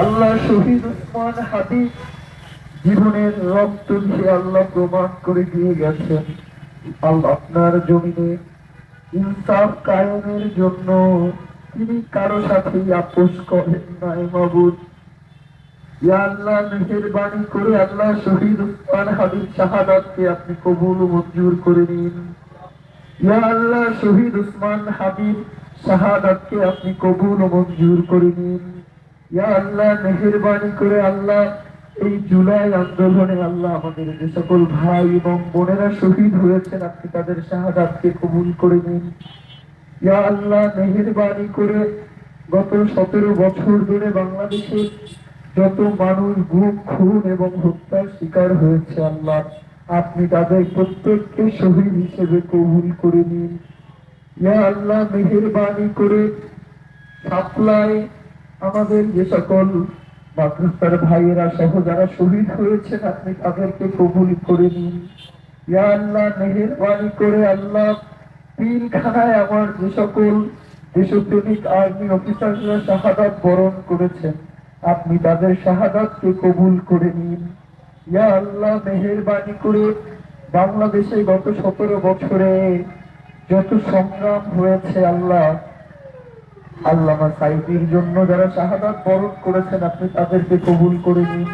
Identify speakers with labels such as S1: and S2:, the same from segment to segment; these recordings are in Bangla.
S1: আল্লাহ শহীদ উসমান হাবিব জীবনের রক্ত দিয়ে আল্লাহ প্রমাণ করে দিয়ে গেছেন। আপনার জমিনে ইনসাফ কায়েমের জন্য তিনি কারও সাথে আপোষ করেন নাই মাবুদ। আল্লাহ মেহেরবানি করে আল্লাহ শহীদ উসমান হাবিব শাহাদাতকে আপনি কবুল মঞ্জুর করে নিন। ইয়া আল্লাহ শহীদ উসমান হাবিব শাহাদাতকে আপনি কবুল ও মঞ্জুর করে নিন। ইয়া আল্লাহ, মেহেরবানি করে আল্লাহ, এই জুলাই আন্দোলনে আল্লাহ আমাদের যে সকল ভাই এবং বোনেরা শহীদ হয়েছেন, আপনি তাদের শাহাদাতকে কবুল করে নিন। ইয়া আল্লাহ, মেহেরবানি করে গত সতেরো বছর ধরে বাংলাদেশে যত মানুষ গুম, খুন এবং হত্যার শিকার হয়েছে আল্লাহ, আপনি তাদের প্রত্যেককে শহীদ হিসেবে কবুল করে নিন। ইয়া আল্লাহ, মেহেরবানি করে সাপ্লাই আমাদের যে সকল মাদ্রাসার ভাইয়েরা সহ যারা শহীদ হয়েছেন, আপনি তাদেরকে কবুল করে নিন। ইয়া আল্লাহ, মেহেরবানি করে আল্লাহ পিলখানায় আমার যে সকল দেশপ্রেমিক আর্মি অফিসাররা শাহাদাত বরণ করেছেন, আপনি তাদের শাহাদাতকে কবুল করে নিন। ইয়া আল্লাহ, মেহেরবানি করে বাংলাদেশে গত সতেরো বছরে যত সংগ্রাম হয়েছে আল্লাহ আল্লামা সাইদির জন্য যারা শাহাদাত বরণ করেছেন, আপনি তাদেরকে কবুল করে নিন।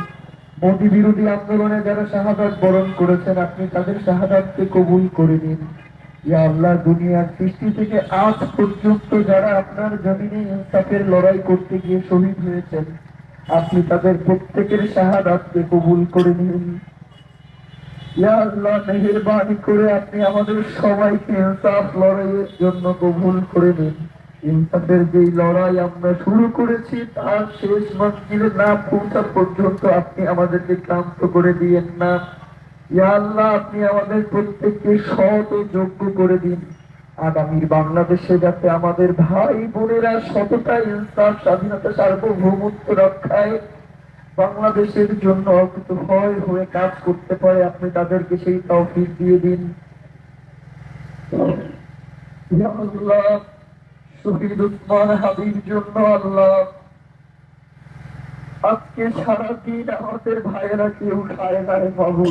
S1: মোদী বিরোধী আন্দোলনে যারা শাহাদাত বরণ করেছেন, আপনি তাদের শাহাদাতকে কবুল করে নিন। আল্লাহ, দুনিয়ার সৃষ্টি থেকে আজ পর্যন্ত যারা আপনার জমিনে ইনসাফের লড়াই করতে গিয়ে শহীদ হয়েছেন, আপনি তাদের প্রত্যেকের শাহাদাতকে কবুল করে নিন। ইয়া আল্লাহ, মেহেরবানি করে আপনি আমাদের সবাইকে ইনসাফ লড়াইয়ের জন্য কবুল করে নিন। ইনসাফের যেই লড়াই আমরা শুরু করেছি, তার শেষ মঞ্জিলে না পৌঁছা পর্যন্ত আপনি আমাদেরকে ক্লান্ত করে দিয়েন না। আল্লাহ, আপনি আমাদের প্রত্যেককে সৎ ও যোগ্য করে দিন। আগামীর বাংলাদেশে যাতে আমাদের ভাই বোনেরা সততা, ইনসাফ, স্বাধীনতা, সার্বভৌমত্ব রক্ষায় বাংলাদেশের জন্য অকৃত ভয় হয়ে কাজ করতে পারে, আপনি তাদেরকে সেই তৌফিক দিয়ে দিন। আল্লাহ শহীদ উসমান হাবিব জন্য আল্লাহ আজকে সারাদিন আমাদের ভাইয়েরা কেউ খায় নাই বাবু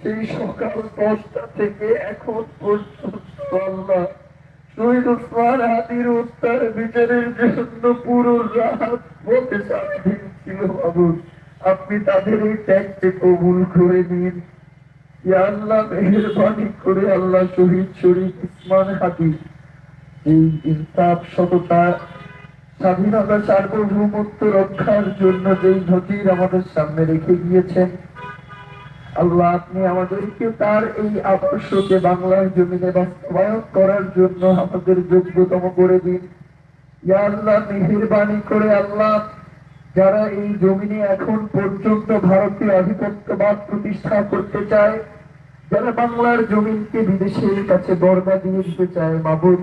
S1: সেই সকাল দশটা থেকে এখন পর্যন্ত আল্লাহ শহীদ উসমান হাদির উত্তর বিচারের জন্য পুরো রাত বসে সারাদিন ছিল বাবু আপনি তাদের এই ত্যাগকে কবুল করে নিন আল্লাহ মেহরবানি করে আল্লাহ শহীদ শরীফ উসমান হাদির এই সততা, স্বাধীনতা, সার্বভৌমত্ব রক্ষার জন্য যেই আমাদের সামনে রেখে আল্লাহ আপনি আমাদেরকে তার এই আদর্শকে বাংলার জমিনে বাস্তবায়ন করার জন্য আমাদের যোগ্যতম করে দিন। আল্লাহ, মেহেরবানি করে আল্লাহ, যারা এই জমিনে এখন পর্যন্ত ভারতীয় আধিপত্যবাদ প্রতিষ্ঠা করতে চায়, যারা বাংলার জমিনকে বিদেশের কাছে বর্গা দিয়ে দিতে চায়, মাবুদ।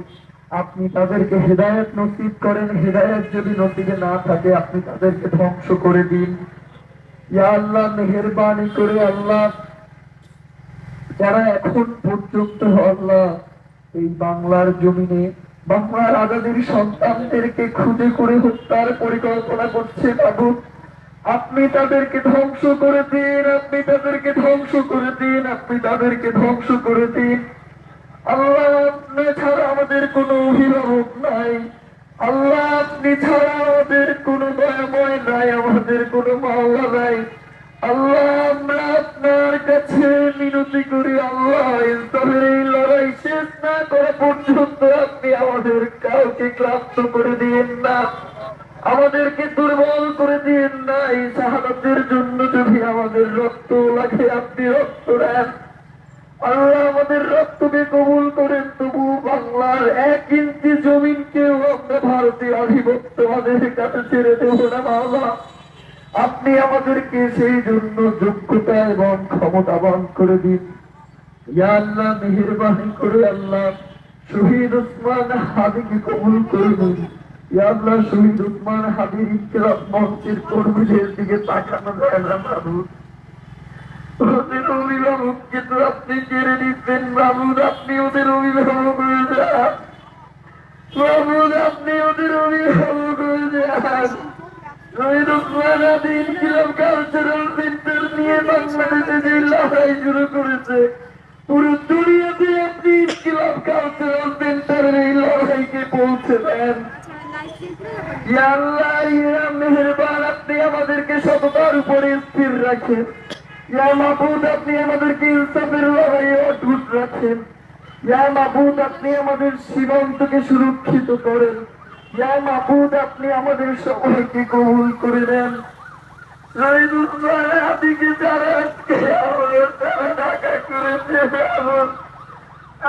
S1: আপনি তাদেরকে হেদায়ত নসিব করেন। হেদায়ত যদি নসিবে না থাকে, আপনি তাদেরকে ধ্বংস করে দিন। ইয়া আল্লাহ, মেহেরবানি করে আল্লাহ। যারা এখন পর্যন্ত আল্লাহ এই বাংলার জমিনে বাংলার আজাদের সন্তানদেরকে খুঁজে করে হত্যার পরিকল্পনা করছে, বাবু। আপনি তাদেরকে ধ্বংস করে দিন, আপনি তাদেরকে ধ্বংস করে দিন, আপনি তাদেরকে ধ্বংস করে দিন। আল্লাহ আপনি ছাড়া আমাদের কোনো অভিভাবক নাই। আল্লাহ আপনি ছাড়া আমাদের কোনো দয়াময় নাই, আমাদের কোনো মাওলা নাই। আল্লাহ আমরা আপনার কাছে মিনতি করি, আল্লাহ ইনসাফের এই লড়াই শেষ না করা পর্যন্ত আপনি আমাদের কাউকে ক্লান্ত করে দিন না। আমাদেরকে দুর্বল করে দিন না, এই শাহাদাতের জন্য যদি আমাদের রক্ত লাগে, আপনি রক্ত দেন। আল্লাহ আমাদের রক্তকে কবুল করেন তবু বাংলার এক ইঞ্চি জমিনকেও আমরা ভারতীয় আধিপত্যবাদের কাছে ছেড়ে দেব না, বাবা। আপনি আমাদেরকে সেই জন্য যোগ্যতা এবং ক্ষমতাবান করে দিন। আল্লাহ, মেহেরবানি করে আল্লাহ। শহীদ উসমান হাদিকে কবুল শহীদ উসমান ইনকিলাব মঞ্চের কর্মীদের দিকে তাকানো যায় না মানুষ ওদের অভিভাবককে তো আপনি কেড়ে নিচ্ছেন বাবুদ আপনি ওদের অভিভাবক হয়ে যান বাবুদ আপনি ওদের অভিভাবক হয়ে যান লড়াইকে পৌঁছে দেন মেহেরবান আপনি আমাদেরকে সততার উপরে স্থির রাখেন ইয়া মাহবুদ আপনি আমাদেরকে অটুট রাখেন। আমাদের সীমান্তকে সুরক্ষিত করেন। ইয়া মাহবুদ আপনি আমাদের সবাইকে কবুল করে নেন।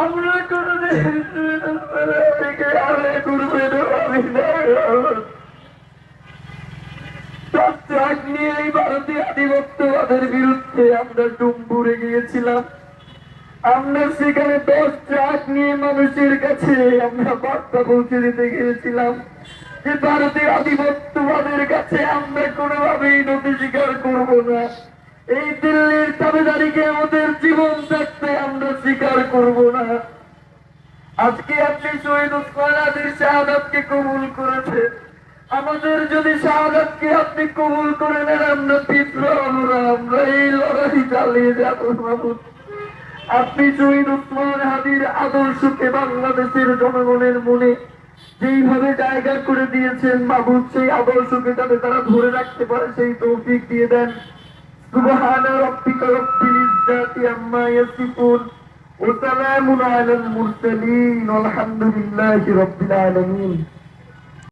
S1: আমরা কোনদিন শহীদুল হাতিকে আরে করবে না, আমি না সব ত্যাগ নিয়ে এই ভারতীয় আধিপত্যবাদের বিরুদ্ধে আমরা ডুম্বুরে গিয়েছিলাম। আমরা সেখানে দশ ট্রাক নিয়ে মানুষের কাছে আমরা বার্তা পৌঁছে দিতে গিয়েছিলাম যে ভারতের আধিপত্যবাদের কাছে আমরা কোনোভাবেই নথি স্বীকার করব না। এই দিল্লির তাবেদারিকে আমাদের জীবন থাকতে আমরা স্বীকার করব না। আজকে আপনি শহীদ উসমান আদির শাহাদাতকে কবুল করেছেন। আমাদের যদি শাহাদাতকে আপনি কবুল করে নেন, আমরা পিছড়া আমরা আমরা এই আপনি শহীদ উসমান হাদির আদর্শকে বাংলাদেশের জনগণের মনে যেইভাবে জায়গা করে দিয়েছেন, মাহবুব সেই আদর্শকে যাতে তারা ধরে রাখতে পারে, সেই তৌফিক দিয়ে দেন। সুবহান রব্বিকা